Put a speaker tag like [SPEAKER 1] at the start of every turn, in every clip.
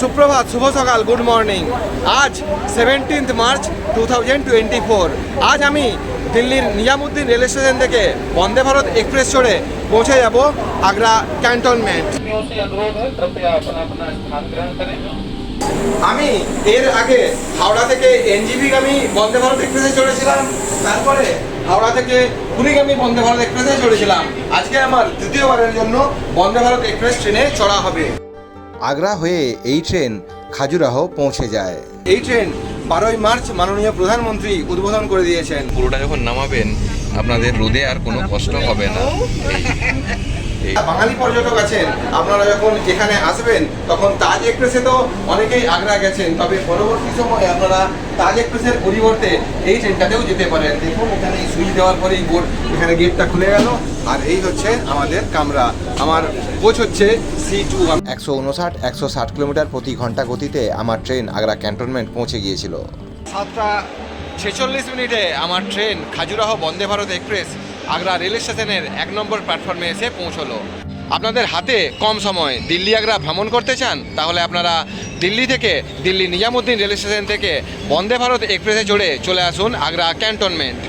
[SPEAKER 1] সুপ্রভাত, শুভ সকাল good morning আজ seventeenth March two thousand twenty four আজ আমি দিল্লির নিজামুদ্দিন রেল স্টেশন থেকে বন্দে ভারত এক্সপ্রেস চড়ে পৌঁছে যাব আগ্রা ক্যান্টনমেন্ট। আমি এর আগে হাওড়া থেকে এনজিবিগামী বন্দে ভারত এক্সপ্রেসে চড়েছিলাম, তারপরে হাওড়া থেকে পুরীগামী বন্দে ভারত এক্সপ্রেসে চড়েছিলাম। আজকে আমার তৃতীয়বারের জন্য বন্দে ভারত এক্সপ্রেস ট্রেনে চড়া হবে।
[SPEAKER 2] আগ্রা হয়ে এই ট্রেন খাজুরাহো পৌঁছে যায়।
[SPEAKER 1] এই ট্রেন বারোই মার্চ মাননীয় প্রধানমন্ত্রী উদ্বোধন করে দিয়েছেন।
[SPEAKER 3] পুরোটা যখন নামাবেন আপনাদের রোদে আর কোনো কষ্ট হবে না।
[SPEAKER 1] বাঙালি পর্যটক আছেন আপনারা যখন এখানে আসবেন তখন তাজ এক্সপ্রেসে তো অনেকেই আগ্রা গেছেন তবে পরবর্তী সময়ে আপনারা তাজ এক্সপ্রেসের পরিবর্তে এই ট্রেনটাতেও যেতে পারেন। দেখুন এখানে সুইচ দেওয়ার পরেই বোর্ড এখানে গেটটা খুলে গেল। আর এই হচ্ছে আমাদের কামরা। আমার কোচ হচ্ছে সি টু
[SPEAKER 2] একশো উনষাট একশো ষাট কিলোমিটার প্রতি ঘণ্টা গতিতে আমার ট্রেন আগ্রা ক্যান্টনমেন্ট পৌঁছে গিয়েছিল।
[SPEAKER 1] সাতটা ছেচল্লিশ মিনিটে আমার train Khajuraho Vande Bharat express Agra rail স্টেশনের এক নম্বর প্ল্যাটফর্মে এসে পৌঁছলো। আপনাদের হাতে কম সময় দিল্লি আগ্রা ভ্রমণ করতে চান তাহলে আপনারা দিল্লি থেকে দিল্লি নিজামুদ্দিন রেল স্টেশন থেকে বন্দে ভারত এক্সপ্রেসে চড়ে চলে আসুন আগ্রা ক্যান্টনমেন্ট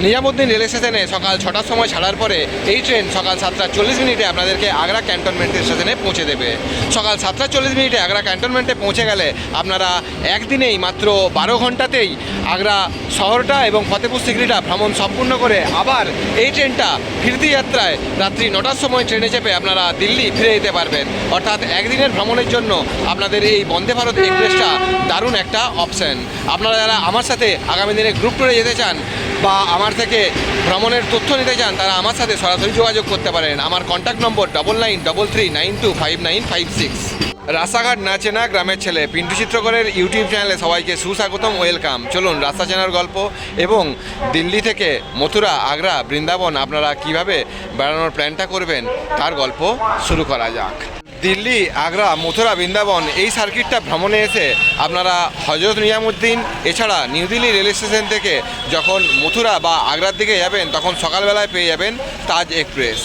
[SPEAKER 1] নিজামুদ্দিন রেল স্টেশনে সকাল ছটার সময় ছাড়ার পরে এই ট্রেন সকাল সাতটা চল্লিশ মিনিটে আপনাদেরকে আগ্রা ক্যান্টনমেন্ট স্টেশনে পৌঁছে দেবে। সকাল সাতটা চল্লিশ মিনিটে আগ্রা ক্যান্টনমেন্টে পৌঁছে গেলে আপনারা একদিনেই মাত্র বারো ঘন্টাতেই আগ্রা শহরটা এবং ফতেপুর সিকরিটা ভ্রমণ সম্পূর্ণ করে আবার এই ট্রেনটা ফিরতি যাত্রায় রাত্রি নটার সময় ট্রেনে চেপে আপনারা দিল্লি ফিরে যেতে পারবেন। অর্থাৎ একদিনের ভ্রমণের জন্য আপনাদের এই বন্দে ভারত এক্সপ্রেসটা দারুণ একটা অপশন আপনারা যারা আমার সাথে আগামী দিনে গ্রুপ ট্যুরে যেতে চান বা আমার থেকে ভ্রমণের তথ্য নিতে চান, তারা আমার সাথে সরাসরি যোগাযোগ করতে পারেন। আমার contact number double nine double three nine two five nine five six রাস্তাঘাট না চেনা গ্রামের ছেলে পিন্টু চিত্রকরের ইউটিউব চ্যানেলে সবাইকে সুস্বাগতম ওয়েলকাম চলুন রাস্তা চেনার গল্প এবং দিল্লি থেকে মথুরা, আগ্রা, বৃন্দাবন, আপনারা কীভাবে বেড়ানোর প্ল্যানটা করবেন, তার গল্প শুরু করা যাক। দিল্লি, আগ্রা, মথুরা, বৃন্দাবন এই সার্কিটটা ভ্রমণে এসে আপনারা হজরত নিয়ামুদ্দিন এছাড়া নিউ দিল্লি রেল স্টেশন থেকে যখন মথুরা বা আগ্রার দিকে যাবেন, তখন সকালবেলায় পেয়ে যাবেন তাজ এক্সপ্রেস।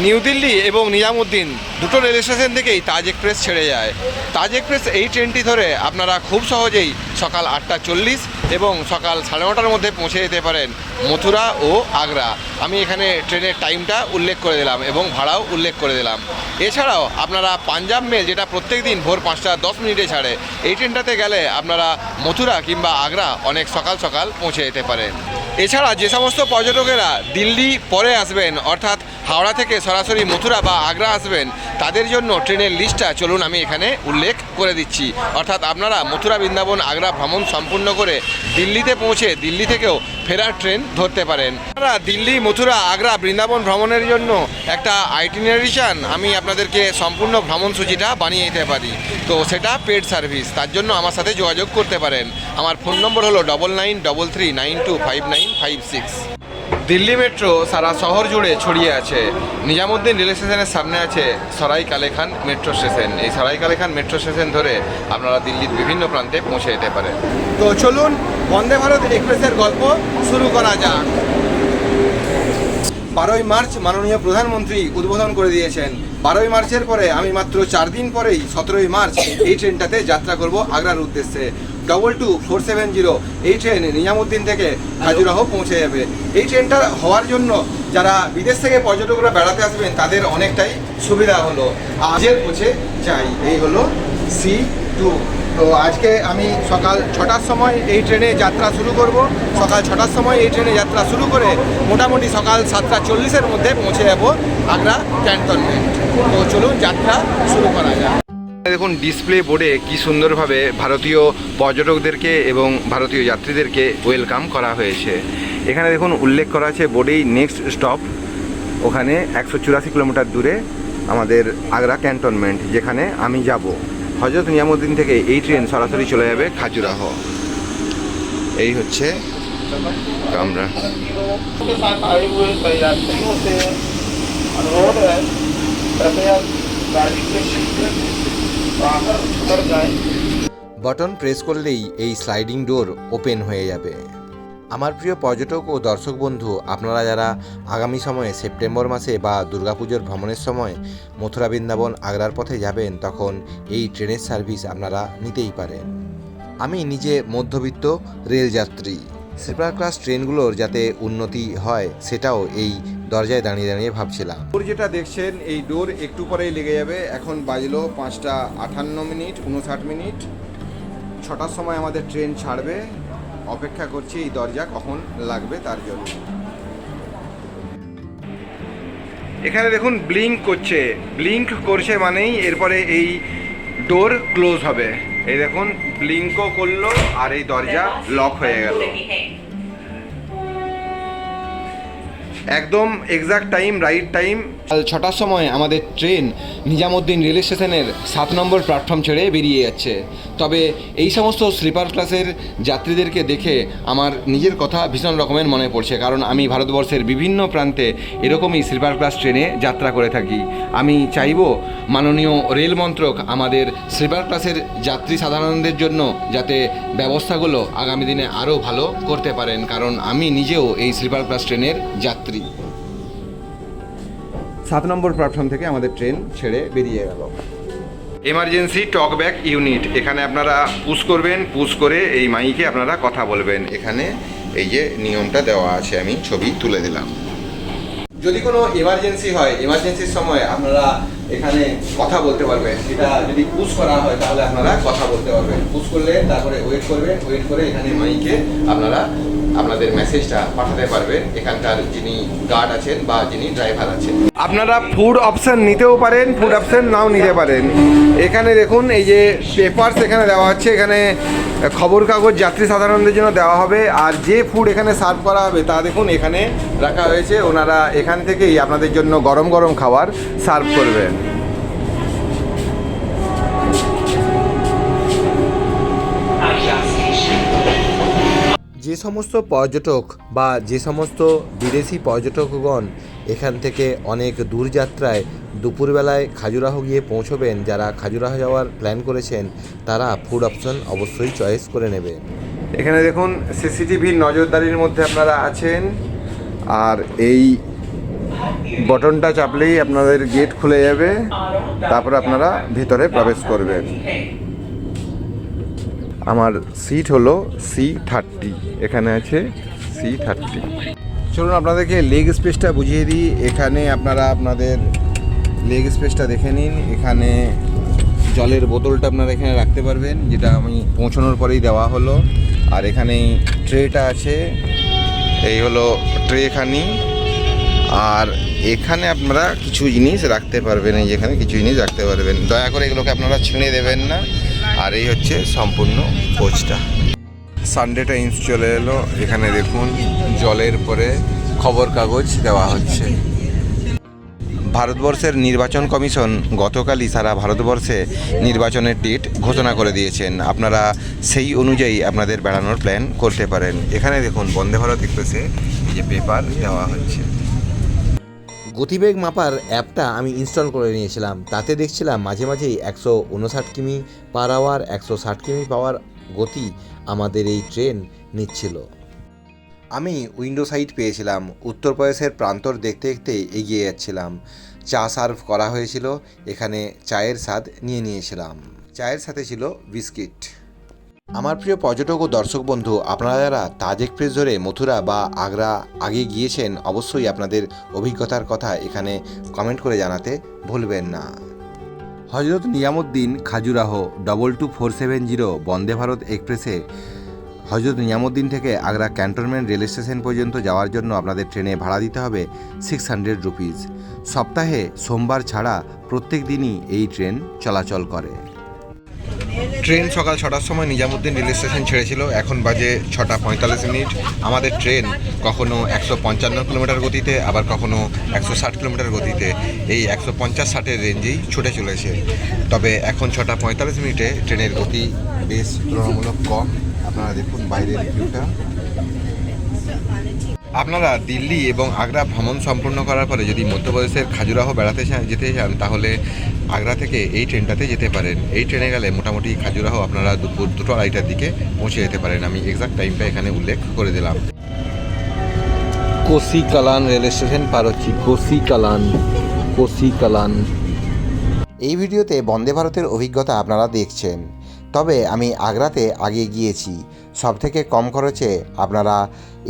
[SPEAKER 1] নিউ দিল্লি এবং নিজামুদ্দিন দুটো রেল স্টেশন থেকেই তাজ এক্সপ্রেস ছেড়ে যায়। তাজ এক্সপ্রেস এই ট্রেনটি ধরে আপনারা খুব সহজেই সকাল আটটা চল্লিশ এবং সকাল সাড়ে নটার মধ্যে পৌঁছে যেতে পারেন মথুরা ও আগ্রা। আমি এখানে ট্রেনের টাইমটা উল্লেখ করে দিলাম এবং ভাড়াও উল্লেখ করে দিলাম। এছাড়াও আপনারা পাঞ্জাব মেল, যেটা প্রত্যেক দিন ভোর পাঁচটা দশ মিনিটে ছাড়ে, এই ট্রেনটাতে গেলে আপনারা মথুরা কিংবা আগ্রা অনেক সকাল সকাল পৌঁছে যেতে পারেন। এছাড়া যে সমস্ত পর্যটকেরা দিল্লি পরে আসবেন, অর্থাৎ হাওড়া থেকে সরাসরি মথুরা বা আগ্রা আসবেন, তাদের জন্য ট্রেনের লিস্টটা চলুন আমি এখানে উল্লেখ করে দিচ্ছি। অর্থাৎ আপনারা মথুরা, বৃন্দাবন, আগ্রা ভ্রমণ সম্পূর্ণ করে দিল্লিতে পৌঁছে দিল্লি থেকেও ফেরার ট্রেন ধরতে পারেন। আপনারা দিল্লি, মথুরা, আগ্রা, বৃন্দাবন ভ্রমণের জন্য একটা আইটিনারি চান আমি আপনাদেরকে সম্পূর্ণ ভ্রমণ সূচিটা বানিয়ে দিতে পারি। তো সেটা পেড সার্ভিস, তার জন্য আমার সাথে যোগাযোগ করতে পারেন। আমার ফোন নম্বর হলো double nine double three nine two five nine five six Delhi metro সারা শহর জুড়ে ছড়িয়ে আছে। নিজামুদ্দিন রেল স্টেশনের সামনে আছে সরাই কালেখান মেট্রো স্টেশন। এই সরাই কালেখান মেট্রো স্টেশন ধরে আপনারা দিল্লির বিভিন্ন প্রান্তে পৌঁছে যেতে পারেন। তো চলুন বন্দে ভারত এক্সপ্রেসের গল্প শুরু করা যাক। বারোই মার্চ মাননীয় প্রধানমন্ত্রী উদ্বোধন করে দিয়েছেন। বারোই মার্চের পরে আমি মাত্র চার দিন পরেই সতেরোই মার্চ এই ট্রেনটাতে যাত্রা করব আগ্রার উদ্দেশ্যে। Double two four seven zero এই ট্রেন নিজামুদ্দিন থেকে হাজুরাহ পৌঁছে যাবে। এই ট্রেনটা হওয়ার জন্য যারা বিদেশ থেকে পর্যটকরা বেড়াতে আসবেন তাদের অনেকটাই সুবিধা হলো। আজের পৌঁছে যাই। এই হলো সি টু তো আজকে আমি সকাল ছটার সময় এই ট্রেনে যাত্রা শুরু করব। সকাল ছটার সময় এই ট্রেনে যাত্রা শুরু করে মোটামুটি সকাল সাতটা চল্লিশের মধ্যে পৌঁছে যাব আগ্রা ক্যান্টনমেন্ট। তো চলুন যাত্রা শুরু করা যাক। দেখুন ডিসপ্লে বোর্ডে কি সুন্দরভাবে ভারতীয় পর্যটকদেরকে এবং ভারতীয় যাত্রীদেরকে ওয়েলকাম করা হয়েছে এখানে দেখুন উল্লেখ করা আছে বোর্ডেই নেক্সট স্টপ ওখানে একশো চুরাশি কিলোমিটার দূরে আমাদের আগ্রা ক্যান্টনমেন্ট যেখানে আমি যাব হজরত নিয়ামুদ্দিন থেকে এই ট্রেন সরাসরি চলে যাবে খাজুরাহ এই হচ্ছে আমরা
[SPEAKER 4] के साथ आए हुए कई यात्रियों से अनुरोध है कृपया गाड़ी के शीशे बाहर उतर जाएं
[SPEAKER 2] বটন প্রেস করলেই এই স্লাইডিং ডোর ওপেন হয়ে যাবে। আমার প্রিয় পর্যটক ও দর্শক বন্ধু, আপনারা যারা আগামী সময়ে সেপ্টেম্বর মাসে বা দুর্গাপুজোর ভ্রমণের সময় মথুরা বৃন্দাবন আগ্রার পথে যাবেন, তখন এই ট্রেনের সার্ভিস আপনারা নিতেই পারেন। আমি নিজে মধ্যবিত্ত রেলযাত্রী। স্লিপার ক্লাস ট্রেনগুলোর যাতে উন্নতি হয়, সেটাও এই দরজায় দাঁড়িয়ে দাঁড়িয়ে ভাবছিলাম।
[SPEAKER 1] ডোর যেটা দেখছেন, এই ডোর একটু পরেই লেগে যাবে। এখন বাজলো পাঁচটা আটান্ন মিনিট, উনষাট মিনিট। ছটার সময় আমাদের ট্রেন ছাড়বে। অপেক্ষা করছি এই দরজা কখন লাগবে তার জন্য। এখানে দেখুন, ব্লিঙ্ক করছে। ব্লিঙ্ক করছে মানেই এরপরে এই ডোর ক্লোজ হবে। এই দেখুন, ব্লিঙ্কও করল আর এই দরজা লক হয়ে গেল। একদম এক্সাক্ট টাইম রাইট টাইম ছটার সময় আমাদের ট্রেন নিজামুদ্দিন রেল স্টেশনের সাত নম্বর প্ল্যাটফর্ম ছেড়ে বেরিয়ে যাচ্ছে। তবে এই সমস্ত স্লিপার ক্লাসের যাত্রীদেরকে দেখে আমার নিজের কথা ভীষণ রকমের মনে পড়ছে, কারণ আমি ভারতবর্ষের বিভিন্ন প্রান্তে এরকমই স্লিপার ক্লাস ট্রেনে যাত্রা করে থাকি। আমি চাইব মাননীয় রেল মন্ত্রক আমাদের স্লিপার ক্লাসের যাত্রী সাধারণদের জন্য যাতে ব্যবস্থাগুলো আগামী দিনে আরও ভালো করতে পারেন, কারণ আমি নিজেও এই স্লিপার ক্লাস ট্রেনের যাত্রী। সাত নম্বর প্ল্যাটফর্ম থেকে আমাদের ট্রেন ছেড়ে বেরিয়ে গেল। এমার্জেন্সি টকব্যাক ইউনিট এখানে আপনারা পুশ করবেন পুশ করে এই মাইকে আপনারা কথা বলবেন। এখানে এই যে নিয়মটা দেওয়া আছে, আমি ছবি তুলে দিলাম। যদি কোনো এমার্জেন্সি হয় এমার্জেন্সির সময় আপনারা এখানে কথা বলতে পারবেন এটা যদি পুশ করা হয়, তাহলে আপনারা কথা বলতে পারবেন। পুশ করলে তারপরে ওয়েট করবেন ওয়েট করে এখানে মাইকে আপনারা আপনাদের মেসেজটা পাঠাতে পারবেন। এখানকার যিনি গার্ড আছেন বা যিনি ড্রাইভার আছেন। আপনারা ফুড অপশন নিতেও পারেন ফুড অপশন নাও নিতে পারেন। এখানে দেখুন, এই যে পেপারস এখানে দেওয়া হচ্ছে। এখানে খবর কাগজ যাত্রী সাধারণদের জন্য দেওয়া হবে। আর যে ফুড এখানে সার্ভ করা হবে, তা দেখুন, এখানে রাখা হয়েছে। ওনারা এখান থেকেই আপনাদের জন্য গরম গরম খাবার সার্ভ করবেন।
[SPEAKER 2] যে সমস্ত পর্যটক বা যে সমস্ত বিদেশি পর্যটকগণ এখান থেকে অনেক দূর যাত্রায় দুপুরবেলায় খাজুরাহো গিয়ে পৌঁছবেন, যারা খাজুরাহো যাওয়ার প্ল্যান করেছেন, তারা ফুড অপশন অবশ্যই চয়েস করে নেবে।
[SPEAKER 1] এখানে দেখুন সিসিটিভির নজরদারির মধ্যে আপনারা আছেন। আর এই বটনটা চাপলেই আপনাদের গেট খুলে যাবে। তারপর আপনারা ভিতরে প্রবেশ করবেন। আমার সিট হলো সি থার্টি এখানে আছে সি থার্টি চলুন আপনাদেরকে লেগ স্পেসটা বুঝিয়ে দিই। এখানে আপনারা আপনাদের লেগ স্পেসটা দেখে নিন। এখানে জলের বোতলটা আপনারা এখানে রাখতে পারবেন, যেটা আমি পৌঁছানোর পরেই দেওয়া হলো। আর এখানে ট্রেটা আছে, এই হলো ট্রেখানি আর এখানে আপনারা কিছু জিনিস রাখতে পারবেন, এই যেখানে কিছু জিনিস রাখতে পারবেন। দয়া করে এগুলোকে আপনারা ছিঁড়ে দেবেন না। আর এই হচ্ছে সম্পূর্ণ কোচটা। সানডে টাইমস চলে এলো, এখানে দেখুন জলের পরে খবর কাগজ দেওয়া হচ্ছে। ভারতবর্ষের নির্বাচন কমিশন গতকালই সারা ভারতবর্ষে নির্বাচনের ডেট ঘোষণা করে দিয়েছেন। আপনারা সেই অনুযায়ী আপনাদের বেড়ানোর প্ল্যান করতে পারেন। এখানে দেখুন, বন্দে ভারত এক্সপ্রেসে এই যে পেপার দেওয়া হচ্ছে।
[SPEAKER 2] গতিবেগ মাপার অ্যাপটা আমি ইনস্টল করে নিয়েছিলাম। তাতে দেখছিলাম মাঝে মাঝেই একশো উনষাট কিমি পার আওয়ার, একশো ষাট কিমি পাওয়ার গতি আমাদের এই ট্রেন নিচ্ছিল। আমি উইন্ডো সাইড পেয়েছিলাম উত্তরপ্রদেশের প্রান্তর দেখতে দেখতে এগিয়ে যাচ্ছিলাম। চা সার্ভ করা হয়েছিল, এখানে চায়ের স্বাদ নিয়ে নিয়েছিলাম। চায়ের সাথে ছিল বিস্কিট। আমার প্রিয় পর্যটক ও দর্শক বন্ধু, আপনারা যারা তাজ এক্সপ্রেস ধরে মথুরা বা আগ্রা আগে গিয়েছেন, অবশ্যই আপনাদের অভিজ্ঞতার কথা এখানে কমেন্ট করে জানাতে ভুলবেন না। Hazrat Nizamuddin Khajuraho double two four seven zero Vande Bharat এক্সপ্রেসে হজরত নিয়ামুদ্দিন থেকে আগ্রা ক্যান্টনমেন্ট রেল স্টেশন পর্যন্ত যাওয়ার জন্য আপনাদের ট্রেনে ভাড়া দিতে হবে সিক্স হান্ড্রেড রুপিস সপ্তাহে সোমবার ছাড়া প্রত্যেক দিনই এই ট্রেন চলাচল করে।
[SPEAKER 1] ট্রেন সকাল ছটার সময় নিজামুদ্দিন রেল স্টেশন ছেড়েছিল। এখন বাজে ছটা পঁয়তাল্লিশ মিনিট। আমাদের ট্রেন কখনো একশো পঞ্চান্ন কিলোমিটার গতিতে, আবার কখনো একশো ষাট কিলোমিটার গতিতে। এই একশো পঞ্চাশ ষাটের রেঞ্জেই ছুটে চলেছে। তবে এখন ছটা পঁয়তাল্লিশ মিনিটে ট্রেনের গতি বেশ তুলনামূলক কম। আপনারা দেখুন বাইরের ভিউটা। আপনারা দিল্লি এবং আগ্রা ভ্রমণ সম্পূর্ণ করার পরে যদি মধ্যপ্রদেশের খাজুরাহ বেড়াতে চান যেতে চান তাহলে আগ্রা থেকে এই ট্রেনটাতে যেতে পারেন। এই ট্রেনে গেলে মোটামুটি খাজুরাহ আপনারা দুপুর দুটো আড়াইটার দিকে পৌঁছে যেতে পারেন। আমি এক্সাক্ট টাইমটা এখানে উল্লেখ করে দিলাম।
[SPEAKER 2] কোসি কালান রেল স্টেশন পার হচ্ছি। কোসি কালান কোসি কালান এই ভিডিওতে বন্দে ভারতের অভিজ্ঞতা আপনারা দেখছেন। তবে আমি আগ্রাতে আগে গিয়েছি। সব থেকে কম খরচে আপনারা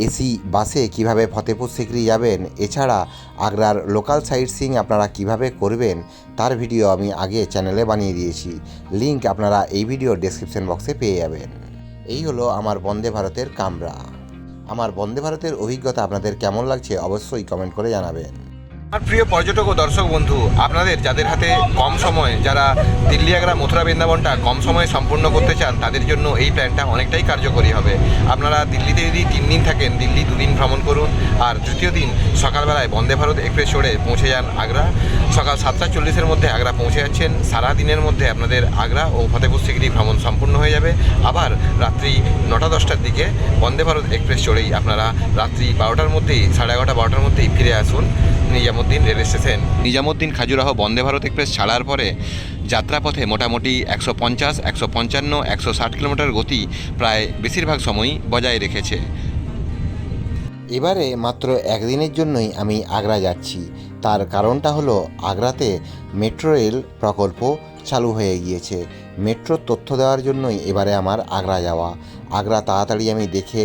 [SPEAKER 2] এসি, বাসে কীভাবে ফতেপুর সিকরি যাবেন, এছাড়া আগ্রার লোকাল সাইট সিং আপনারা কীভাবে করবেন, তার ভিডিও আমি আগে চ্যানেলে বানিয়ে দিয়েছি। লিংক আপনারা এই ভিডিও ডেসক্রিপশন বক্সে পেয়ে যাবেন। এই হলো আমার বন্দে ভারতের কামরা। আমার বন্দে ভারতের অভিজ্ঞতা আপনাদের কেমন লাগছে অবশ্যই কমেন্ট করে জানাবেন।
[SPEAKER 1] আমার প্রিয় পর্যটক ও দর্শক বন্ধু, আপনাদের যাদের হাতে কম সময়, যারা দিল্লি আগ্রা মথুরা বৃন্দাবনটা কম সময়ে সম্পূর্ণ করতে চান, তাদের জন্য এই প্ল্যানটা অনেকটাই কার্যকরী হবে। আপনারা দিল্লিতে যদি তিন দিন থাকেন, দিল্লি দুদিন ভ্রমণ করুন, আর তৃতীয় দিন সকালবেলায় বন্দে ভারত এক্সপ্রেস চড়ে পৌঁছে যান আগ্রা। সকাল সাতটা চল্লিশের মধ্যে আগ্রা পৌঁছে যাচ্ছেন, সারা দিনের মধ্যে আপনাদের আগ্রা ও ফতেপুর সিকরি ভ্রমণ সম্পূর্ণ হয়ে যাবে। আবার রাত্রি নটা দশটার দিকে বন্দে ভারত এক্সপ্রেস চড়েই আপনারা রাত্রি বারোটার মধ্যেই, সাড়ে এগারোটা বারোটার মধ্যেই ফিরে আসুন। Nizamuddin rail station. Nizamuddin Khajuraho Vande Bharat express ছাড়ার পরে যাত্রাপথে মোটামুটি একশো পঞ্চাশ একশো পঞ্চান্ন একশো ষাট কিলোমিটার গতি প্রায় বেশিরভাগ সময়ই বজায় রেখেছে।
[SPEAKER 2] এবারে মাত্র একদিনের জন্যই আমি আগ্রা যাচ্ছি। তার কারণটা হলো আগ্রাতে মেট্রো রেল প্রকল্প চালু হয়ে গিয়েছে। মেট্রোর তথ্য দেওয়ার জন্যই এবারে আমার আগ্রা যাওয়া। আগ্রা তাড়াতাড়ি আমি দেখে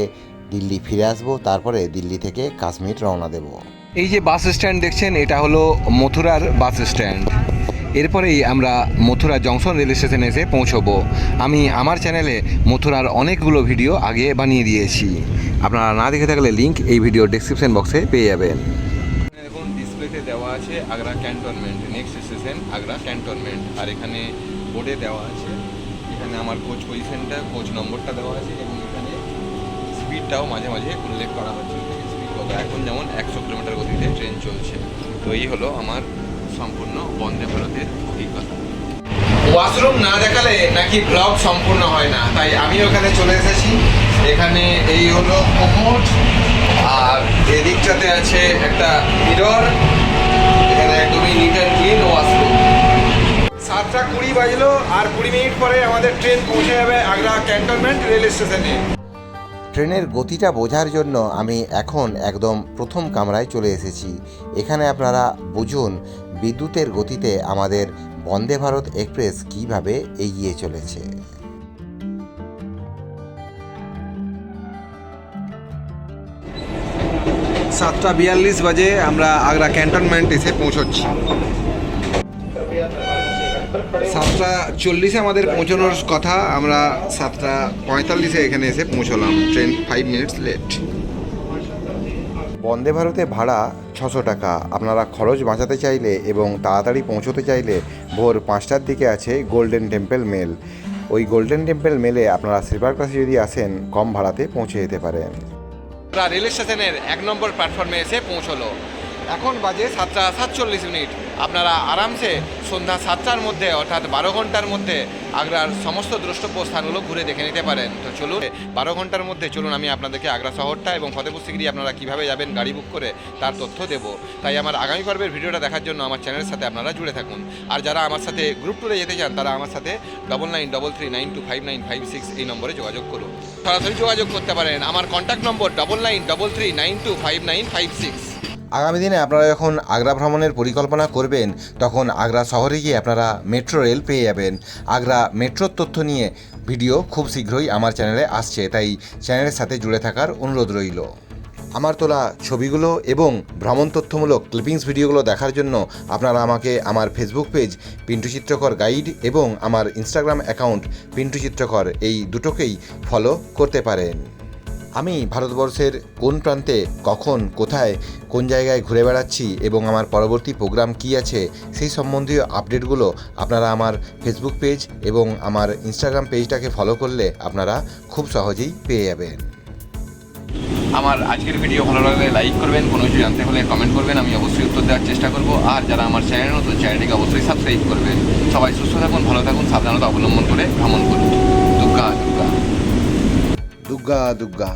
[SPEAKER 2] দিল্লি ফিরে আসব তারপরে দিল্লি থেকে কাশ্মীর রওনা দেবো।
[SPEAKER 1] এই যে বাস স্ট্যান্ড দেখছেন, এটা হলো মথুরার বাস স্ট্যান্ড। এরপরেই আমরা মথুরা জংশন রেল স্টেশনে এসে পৌঁছবো। আমি আমার চ্যানেলে মথুরার অনেকগুলো ভিডিও আগে বানিয়ে দিয়েছি। আপনারা না দেখে থাকলে লিঙ্ক এই ভিডিও ডেসক্রিপশন বক্সে পেয়ে যাবেন। দেখুন ডিসপ্লেতে দেওয়া আছে Agra cantonment next station Agra cantonment আর এখানে বোর্ডে দেওয়া আছে। এখানে আমার কোচ পজিশনটা কোচ নম্বরটা দেওয়া আছে এবং এখানে স্পিডটাও মাঝে মাঝে উল্লেখ করা হচ্ছে। এখন যেমন একশো কিলোমিটার গতিতে ট্রেন চলছে, তো এই হলো আমার সম্পূর্ণ বন্দে ভারতের অভিজ্ঞতা। ওয়াশরুম না দেখালে নাকি ব্লগ সম্পূর্ণ হয় না, তাই আমি ওখানে চলে এসেছি। এখানে এই হলো কোমোট আর এদিকটাতে আছে একটা মিরর, এখানে একদমই নিট অ্যান্ড ক্লিন ওয়াশরুম। সাতটা কুড়ি বাজলো, আর কুড়ি মিনিট পরে আমাদের ট্রেন পৌঁছে যাবে আগ্রা ক্যান্টনমেন্ট রেল স্টেশনে
[SPEAKER 2] ট্রেনের গতিটা বোঝার জন্য আমি এখন একদম প্রথম কামরায় চলে এসেছি। এখানে আপনারা বুঝুন বিদ্যুতের গতিতে আমাদের বন্দে ভারত এক্সপ্রেস কীভাবে এগিয়ে চলেছে।
[SPEAKER 1] সাতটা বিয়াল্লিশ বাজে আমরা আগ্রা ক্যান্টনমেন্ট এসে পৌঁছচ্ছি। সাতটা চল্লিশে আমাদের পৌঁছানোর কথা আমরা সাতটা পঁয়তাল্লিশে এখানে এসে পৌঁছলাম। Train five minutes late
[SPEAKER 2] Vande ভারতে ভাড়া ছশো টাকা। আপনারা খরচ বাঁচাতে চাইলে এবং তাড়াতাড়ি পৌঁছতে চাইলে ভোর পাঁচটার দিকে আছে গোল্ডেন টেম্পল মেল ওই গোল্ডেন টেম্পল মেলে আপনারা স্লিপার ক্লাসে যদি আসেন কম ভাড়াতে পৌঁছে যেতে পারেন।
[SPEAKER 1] রেল স্টেশনের এক নম্বর প্ল্যাটফর্মে এসে পৌঁছলো। এখন বাজে সাতটা সাতচল্লিশ মিনিট। আপনারা আরামসে সন্ধ্যা সাতটার মধ্যে অর্থাৎ বারো ঘণ্টার মধ্যে আগ্রার সমস্ত দ্রষ্টব্য স্থানগুলো ঘুরে দেখে নিতে পারেন। তো চলুন, বারো ঘণ্টার মধ্যে চলুন আমি আপনাদেরকে আগ্রা শহরটা এবং ফতেপুর সিকরি আপনারা কীভাবে যাবেন, গাড়ি বুক করে তার তথ্য দেব। তাই আমার আগামী পর্বের ভিডিওটা দেখার জন্য আমার চ্যানেলের সাথে আপনারা জুড়ে থাকুন। আর যারা আমার সাথে গ্রুপ টুরে যেতে চান, তারা আমার সাথে double nine double three nine two five nine five six এই নম্বরে যোগাযোগ করুন। সরাসরি যোগাযোগ করতে পারেন। আমার contact number double nine double three nine two five nine five six
[SPEAKER 2] আগামী দিনে আপনারা যখন আগ্রা ভ্রমণের পরিকল্পনা করবেন, তখন আগ্রা শহরে গিয়ে আপনারা মেট্রো রেল পেয়ে যাবেন। আগ্রা মেট্রোর তথ্য নিয়ে ভিডিও খুব শীঘ্রই আমার চ্যানেলে আসছে, তাই চ্যানেলের সাথে জুড়ে থাকার অনুরোধ রইল। আমার তোলা ছবিগুলো এবং ভ্রমণ তথ্যমূলক ক্লিপিংস ভিডিওগুলো দেখার জন্য আপনারা আমাকে আমার ফেসবুক পেজ পিন্টু চিত্রকর গাইড এবং আমার ইনস্টাগ্রাম অ্যাকাউন্ট পিন্টু চিত্রকর, এই দুটোকেই ফলো করতে পারেন। আমি ভারতবর্ষের কোন প্রান্তে, কখন, কোথায়, কোন জায়গায় ঘুরে বেড়াচ্ছি এবং আমার পরবর্তী প্রোগ্রাম কী আছে, সেই সম্বন্ধীয় আপডেটগুলো আপনারা আমার ফেসবুক পেজ এবং আমার ইনস্টাগ্রাম পেজটাকে ফলো করলে আপনারা খুব সহজেই পেয়ে যাবেন।
[SPEAKER 3] আমার আজকের ভিডিও ভালো লাগলে লাইক করবেন, কোনো কিছু জানতে হলে কমেন্ট করবেন, আমি অবশ্যই উত্তর দেওয়ার চেষ্টা করব। আর যারা আমার চ্যানেল নতুন, চ্যানেলটিকে অবশ্যই সাবস্ক্রাইব করবেন। সবাই সুস্থ থাকুন, ভালো থাকুন, সাবধানতা অবলম্বন করে ভ্রমণ করুন। দুর্গা দুর্গা
[SPEAKER 2] দুর্গা দুর্গা